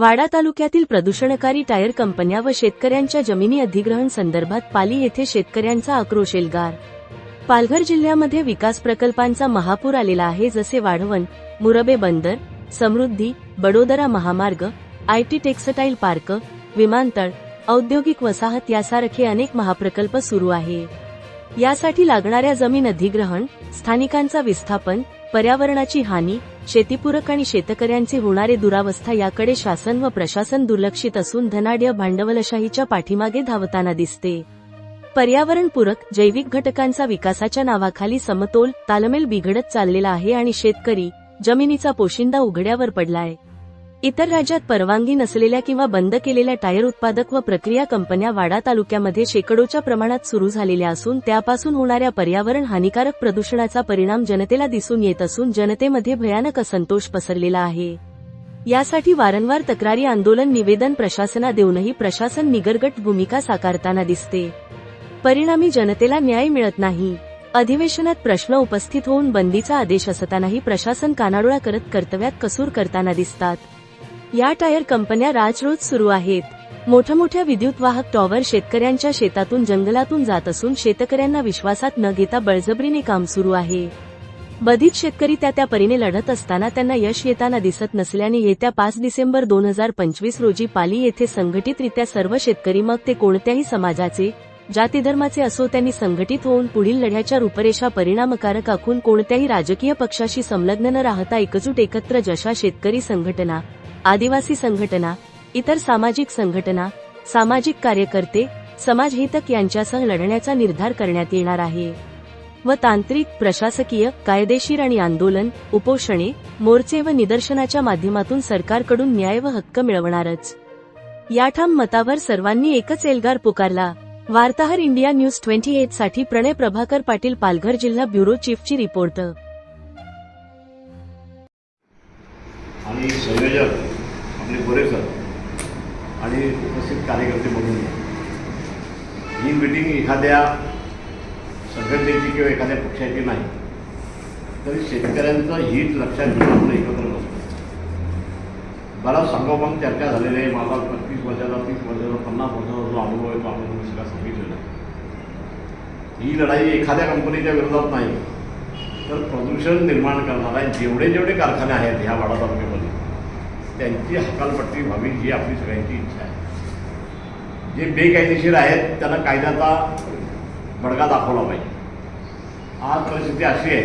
वाडा तालुक्यातील प्रदूषणकारी टायर कंपन्या व शेतकऱ्यांच्या जमिनी अधिग्रहण संदर्भात पाली येथे शेतकऱ्यांचा आक्रोश एल्गार. पालघर जिल्ह्यामध्ये विकास प्रकल्पांचा महापूर आलेला आहे जसे वाढवण मुरबे बंदर समृद्धी बडोदरा महामार्ग आयटी टेक्सटाईल पार्क विमानतळ औद्योगिक वसाहत यासारखे अनेक महाप्रकल्प सुरू आहे. यासाठी लागणाऱ्या जमीन अधिग्रहण स्थानिकांचा विस्थापन पर्यावरणाची हानी शेतीपूरक आणि शेतकऱ्यांचे होणारे दुरावस्था याकडे शासन व प्रशासन दुर्लक्षित असून धनाढ्य भांडवलशाहीच्या पाठीमागे धावताना दिसते. पर्यावरणपूरक जैविक घटकांचा विकासाच्या नावाखाली समतोल तालमेल बिघडत चाललेला आहे आणि शेतकरी जमिनीचा पोशिंदा उघड्यावर पडलाय. इतर राज्यात परवानगी नसलेल्या किंवा बंद केलेल्या टायर उत्पादक व प्रक्रिया कंपन्या वाडा तालुक्यामध्ये शेकडोच्या प्रमाणात सुरू झालेल्या असून त्यापासून होणाऱ्या पर्यावरण हानिकारक प्रदूषणाचा परिणाम जनतेला दिसून येत असून जनतेमध्ये भयानक असंतोष पसरलेला आहे. यासाठी वारंवार तक्रारी आंदोलन निवेदन प्रशासना देऊनही प्रशासन निगरगट भूमिका साकारताना दिसते. परिणामी जनतेला न्याय मिळत नाही. अधिवेशनात प्रश्न उपस्थित होऊन बंदीचा आदेश असतानाही प्रशासन कानाडोळा करत कर्तव्यात कसूर करताना दिसतात. या टायर कंपन्या राजरोज सुरू आहेत. मोठ्या मोठ्या विद्युत वाहक टॉवर शेतकऱ्यांच्या शेतातून जंगलातून जात असून शेतकऱ्यांना विश्वासात न घेता बळजबरीने काम सुरू आहे. बधित शेतकरी त्या त्या परीने लढत असताना त्यांना यश येताना दिसत नसल्याने येत्या पाच डिसेंबर दोन हजार पंचवीस रोजी पाली येथे संघटितरित्या सर्व शेतकरी मग ते कोणत्याही समाजाचे जाती धर्माचे असो त्यांनी संघटित होऊन पुढील लढ्याच्या रूपरेषा परिणामकारक आखून कोणत्याही राजकीय पक्षाशी संलग्न न राहता एकजूट एकत्र जशा शेतकरी संघटना आदिवासी संघटना इतर सामाजिक संघटना सामाजिक कार्यकर्ते समाजहितक यांच्यासह लढण्याचा निर्धार करण्यात येणार आहे. व तांत्रिक प्रशासकीय कायदेशीर आणि आंदोलन उपोषणे मोर्चे व निदर्शनाच्या माध्यमातून सरकारकडून न्याय व हक्क मिळवणारच. या ठाम मतावर सर्वांनी एकच एल्गार पुकारला. वार्ताहर इंडिया न्यूज ट्वेंटी एटसाठी प्रणय प्रभाकर पाटील पालघर जिल्हा ब्युरो चीफची रिपोर्ट. आणि संयोजक आपले गोरे सर आणि उपस्थित कार्यकर्ते म्हणून. ही मिटिंग एखाद्या संघटनेची किंवा एखाद्या पक्षाची नाही. तरी शेतकऱ्यांचं हित लक्षात घेऊन आपण एकत्र बसतो. बराच सांगोपांग चर्चा झालेली आहे. मला पस्तीस वर्षाचा तीस वर्षाचा पन्नास वर्षाचा जो अनुभव आहे तो आपण तुम्ही सगळा सांगितलेला आहे. ही लढाई एखाद्या कंपनीच्या विरोधात नाही. तर प्रदूषण निर्माण करणारा जेवढे जेवढे कारखाने आहेत ह्या वाडा तालुक्यामध्ये त्यांची हकालपट्टी व्हावी ही आपली सगळ्यांची इच्छा आहे. जे बेकायदेशीर आहेत त्यांना कायद्याचा बडगा दाखवला पाहिजे. आज परिस्थिती अशी आहे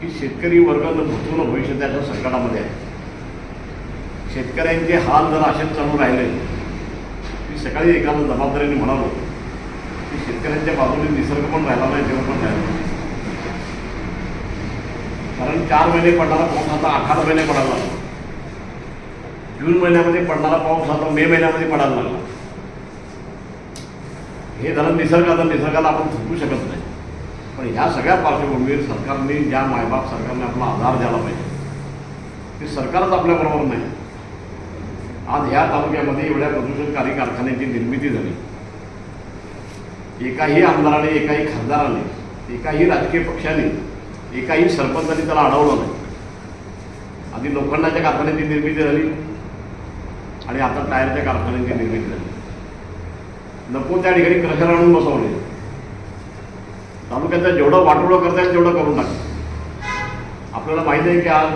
की शेतकरी वर्ग न भूतून भविष्य त्याच्या संकटामध्ये आहे. शेतकऱ्यांचे हाल जर असेच चालू राहिले की सकाळी एखादा जबाबदारीने म्हणालो की शेतकऱ्यांच्या बाजूने निसर्ग पण राहिला नाही जेवण पण राहिला कारण चार महिने पडणारा पाऊस आता अठरा महिने पडायला लागला. जून महिन्यामध्ये पडणारा पाऊस आता मे महिन्यामध्ये पडायला लागला. हे झालं निसर्गाचं निसर्गाला आपण थुकू शकत नाही. पण ह्या सगळ्या पार्श्वभूमीवर सरकारने ज्या मायबाप सरकारने आपला आधार द्यायला पाहिजे ते सरकारच आपल्याबरोबर नाही. आज ह्या तालुक्यामध्ये एवढ्या प्रदूषणकारी कारखान्याची निर्मिती झाली. एकाही आमदाराने एकाही खासदाराने एकाही राजकीय पक्षाने एकाही सरपंचाने त्याला अडवलं नाही. आधी लोखंडाच्या कारखान्याची निर्मिती झाली. आणि आता टायरच्या कारखान्याची निर्मिती झाली नको त्या ठिकाणी क्रशर आणून बसवले. तालुक्याचा जेवढं वाटोळं करता येईल तेवढं करून टाक. आपल्याला माहिती आहे की आज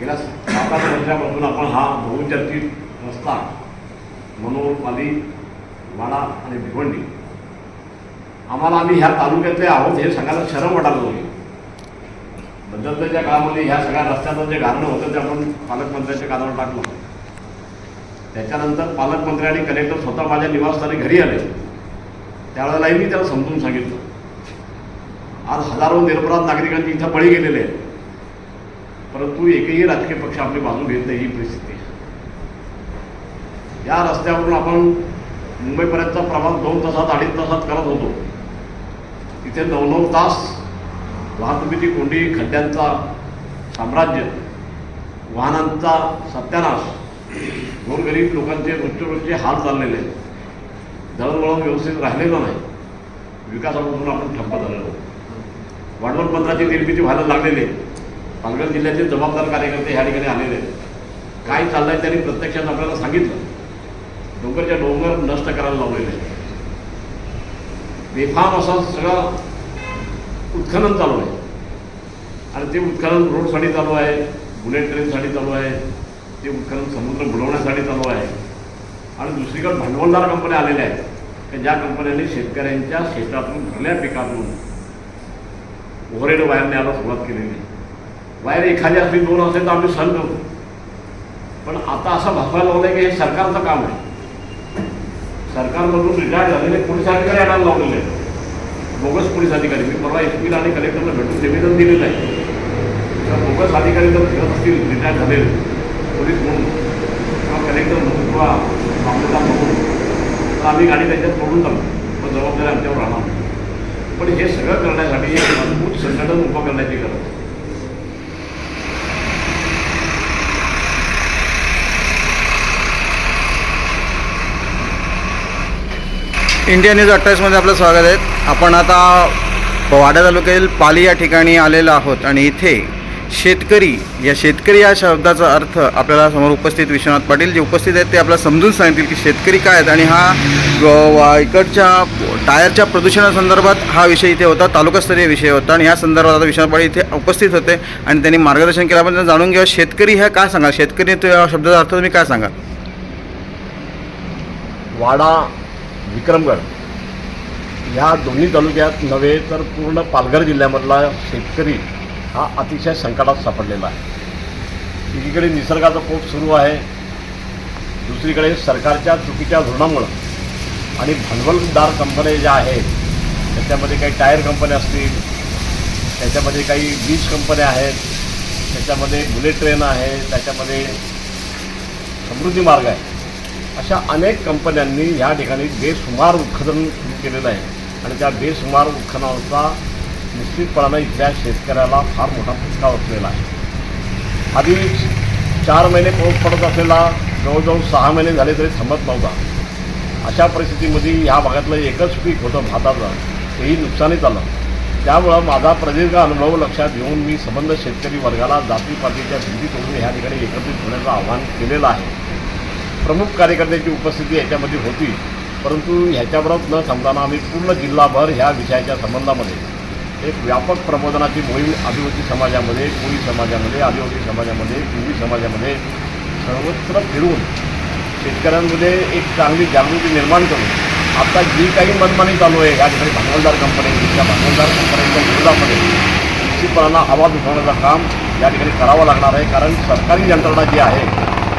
गेल्या सात आठ वर्षापासून आपण हा बहुचर्चित रस्ता मनोर पाली वाडा आणि भिवंडी आम्हाला आम्ही ह्या तालुक्यातले आहोत हे सांगायला शरम वाटायला लागली. बदलत्याच्या काळामध्ये ह्या सगळ्या रस्त्याचं जे गारणं होतं ते आपण पालकमंत्र्यांच्या कानावर टाकलं. त्याच्यानंतर पालकमंत्री आणि कलेक्टर स्वतः माझ्या निवासस्थानी घरी आले. त्यावेळेलाही मी त्याला समजून सांगितलं. आज हजारो निरपराध नागरिकांची इथं बळी गेलेले आहेत परंतु एकही राजकीय पक्ष आपली बाजू घेत नाही ही परिस्थिती या रस्त्यावरून आपण मुंबईपर्यंतचा प्रवास दोन तासात अडीच तासात करत होतो. तिथे नऊ नऊ तास वाहतुकीची कोंडी खड्ड्यांचा साम्राज्य वाहनांचा सत्यानाश गोरगरीब लोकांचे रोजचे रोजचे हाल चाललेले आहेत. दळणवळण व्यवस्थित राहिलेलं नाही. विकासापासून आपण ठप्प झालेलो वाढवण पत्राची निर्मिती व्हायला लागलेली आहे. पालघर जिल्ह्याचे जबाबदार कार्यकर्ते ह्या ठिकाणी आलेले आहेत. काय चाललंय त्यांनी प्रत्यक्षात आपल्याला सांगितलं. डोंगरच्या डोंगर नष्ट करायला लावलेले आहेत. बेफाम असं सगळं उत्खनन चालू आहे. आणि ते उत्खनन रोडसाठी चालू आहे बुलेट ट्रेनसाठी चालू आहे. ते उत्खनन समुद्र बुडवण्यासाठी चालू आहे. आणि दुसरीकडे भांडवलदार कंपन्या आलेल्या आहेत. की ज्या कंपन्यांनी शेतकऱ्यांच्या शेतातून भरल्या पिकातून ओव्हरहेड वायर न्यायला सुरुवात केलेली. आहे वायर एखादी असली दोन असेल तर आम्ही सहन करतो पण आता असं भासवायला लावलं की हे सरकारचं काम आहे. सरकारमधून रिटायर झालेले पोलीस अधिकारी आणायला लावलेले आहेत. बोगस पोलीस अधिकारी. मी परवा एस पीला आणि कलेक्टरला भेटून निवेदन दिलेलं आहे. तर बोगस अधिकारी जर फिरत असतील रिटायर झालेले पोलीस म्हणून किंवा कलेक्टर म्हणून किंवा मामलेदार म्हणून तर आम्ही गाडी त्यांच्यात सोडून जाऊ पण जबाबदारी आमच्यावर राहणार. पण हे सगळं करण्यासाठी एक मजबूत संघटन उभं करण्याची गरज आहे. इंडिया न्यूज अठ्ठावीसमध्ये आपलं स्वागत आहे. आपण आता वाडा तालुक्यातील पाली या ठिकाणी आलेलो आहोत आणि इथे शेतकरी या शेतकरी या शब्दाचा अर्थ आपल्याला समोर उपस्थित विश्वनाथ पाटील जे उपस्थित आहेत ते आपल्याला समजून सांगतील की शेतकरी काय आहेत. आणि हा इकडच्या टायरच्या प्रदूषणासंदर्भात हा विषय इथे होता तालुकास्तरीय विषय होता. आणि या संदर्भात आता विश्वनाथ पाटील इथे उपस्थित होते. आणि त्यांनी मार्गदर्शन केलं. आपण जाणून घ्या शेतकरी ह्या काय सांगा शेतकरी या शब्दाचा अर्थ तुम्ही काय सांगा वाडा विक्रमगड. या दोन्ही तालुक्यात नव्हे तर पूर्ण पालघर जिल्ह्यामधला शेतकरी हा अतिशय संकटात सापडलेला आहे. एकीकडे निसर्गाचा पोट सुरू आहे. दुसरीकडे सरकारच्या चुकीच्या धोरणामुळं आणि भांडवलदार कंपन्या ज्या आहेत त्याच्यामध्ये काही टायर कंपन्या असतील त्याच्यामध्ये काही वीज कंपन्या आहेत त्याच्यामध्ये बुलेट ट्रेन आहे त्याच्यामध्ये समृद्धी मार्ग आहे. अशा अनेक कंपन्यांनी या ठिकाणी बेसुमार उत्खनन सुरू केलेलं आहे. आणि त्या बेसुमार उत्खननाचा निश्चितपणानं इथल्या शेतकऱ्याला फार मोठा फटका बसलेला आहे. आधी चार महिने पाऊस पडत असलेला जवळजवळ सहा महिने झाले तरी थांबत नव्हता. अशा परिस्थितीमध्ये ह्या भागातलं एकच पीक होतं भाताचं. तेही नुकसानीत आलं. त्यामुळं माझा प्रदीर्घ अनुभव लक्षात घेऊन मी संबंध शेतकरी वर्गाला जाती पातीच्या भिंती तोडून ह्या ठिकाणी एकत्रित होण्याचं आवाहन केलेलं आहे. प्रमुख कार्यकर्त्यांची उपस्थिती याच्यामध्ये होती परंतु ह्याच्याबरोबर न थांबताना आम्ही पूर्ण जिल्हाभर ह्या विषयाच्या संबंधामध्ये एक व्यापक प्रबोधनाची मोहीम आदिवासी समाजामध्ये कोळी समाजामध्ये आदिवासी समाजामध्ये हिंदी समाजामध्ये सर्वत्र फिरून शेतकऱ्यांमध्ये एक चांगली जागृती निर्माण करून आता जी काही मनमानी चालू आहे या ठिकाणी भांडवलदार कंपन्यांची त्या भांडवलदार कंपन्यांच्या विरोधामध्ये निश्चितपणाला आवाज उठवण्याचं काम या ठिकाणी करावं लागणार आहे. कारण सरकारी यंत्रणा जी आहे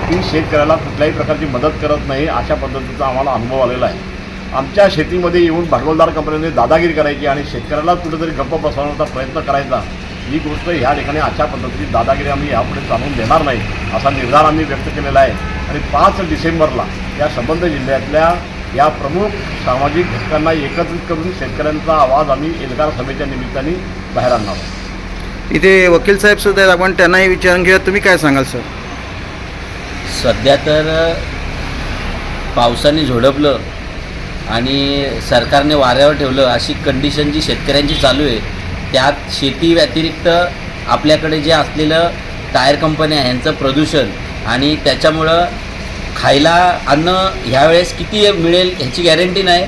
ती शेतकऱ्याला कुठल्याही प्रकारची मदत करत नाही अशा पद्धतीचा आम्हाला अनुभव आलेला आहे. आमच्या शेतीमध्ये येऊन भांडवलदार कंपन्यांनी दादागिरी करायची आणि शेतकऱ्याला कुठेतरी गप्प बसवण्याचा प्रयत्न करायचा ही गोष्ट ह्या ठिकाणी अशा पद्धतीची दादागिरी आम्ही यापुढे चालवून देणार नाही असा निर्धार आम्ही व्यक्त केलेला आहे. आणि पाच डिसेंबरला या संबंध जिल्ह्यातल्या या प्रमुख सामाजिक घटकांना एकत्रित करून शेतकऱ्यांचा आवाज आम्ही एल्गार सभेच्या निमित्ताने बाहेर आणणार इथे वकील साहेब सुद्धा आहेत. आपण त्यांनाही विचारून घेऊया. तुम्ही काय सांगाल सर? सध्या तर पावसाने झोडपलं. आणि सरकारने वाऱ्यावर ठेवलं अशी कंडिशन जी शेतकऱ्यांची चालू आहे त्यात शेती व्यतिरिक्त आपल्याकडे जे असलेलं टायर कंपन्या ह्यांचं प्रदूषण आणि त्याच्यामुळं खायला अन्न ह्यावेळेस किती मिळेल ह्याची गॅरंटी नाही.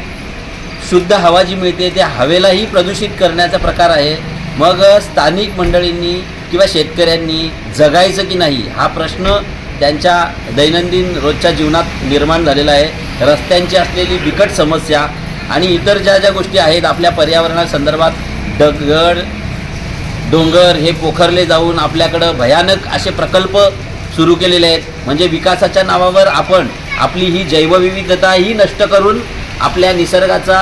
शुद्ध हवा जी मिळते त्या हवेलाही प्रदूषित करण्याचा प्रकार आहे. मग स्थानिक मंडळींनी किंवा शेतकऱ्यांनी जगायचं की नाही हा प्रश्न त्यांच्या दैनंदिन रोजच्या जीवनात निर्माण झालेला आहे. रस्त्यांची असलेली बिकट समस्या आणि इतर ज्या ज्या गोष्टी आहेत आपल्या पर्यावरणासंदर्भात दगड डोंगर हे पोखरले जाऊन आपल्याकडं भयानक असे प्रकल्प सुरू केलेले आहेत. म्हणजे विकासाच्या नावावर आपण आपली ही जैवविविधता ही नष्ट करून आपल्या निसर्गाचा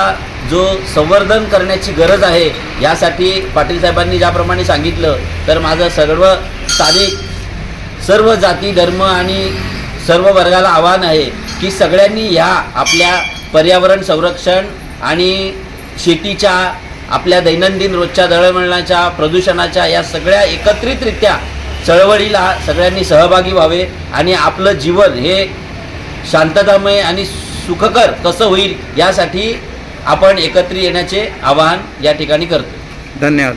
जो संवर्धन करण्याची गरज आहे यासाठी पाटील साहेबांनी ज्याप्रमाणे सांगितलं तर माझं सर्व स्थानिक सर्व जाती धर्म आणि सर्व वर्गाला आव्हान आहे की सगळ्यांनी ह्या आपल्या पर्यावरण संरक्षण आणि शेतीच्या आपल्या दैनंदिन रोजच्या दळणवळणाच्या प्रदूषणाच्या या सगळ्या एकत्रितरित्या चळवळीला सगळ्यांनी सहभागी व्हावे आणि आपलं जीवन हे शांततामय आणि सुखकर कसं होईल यासाठी आपण एकत्र येण्याचे आवाहन या ठिकाणी करतो. धन्यवाद.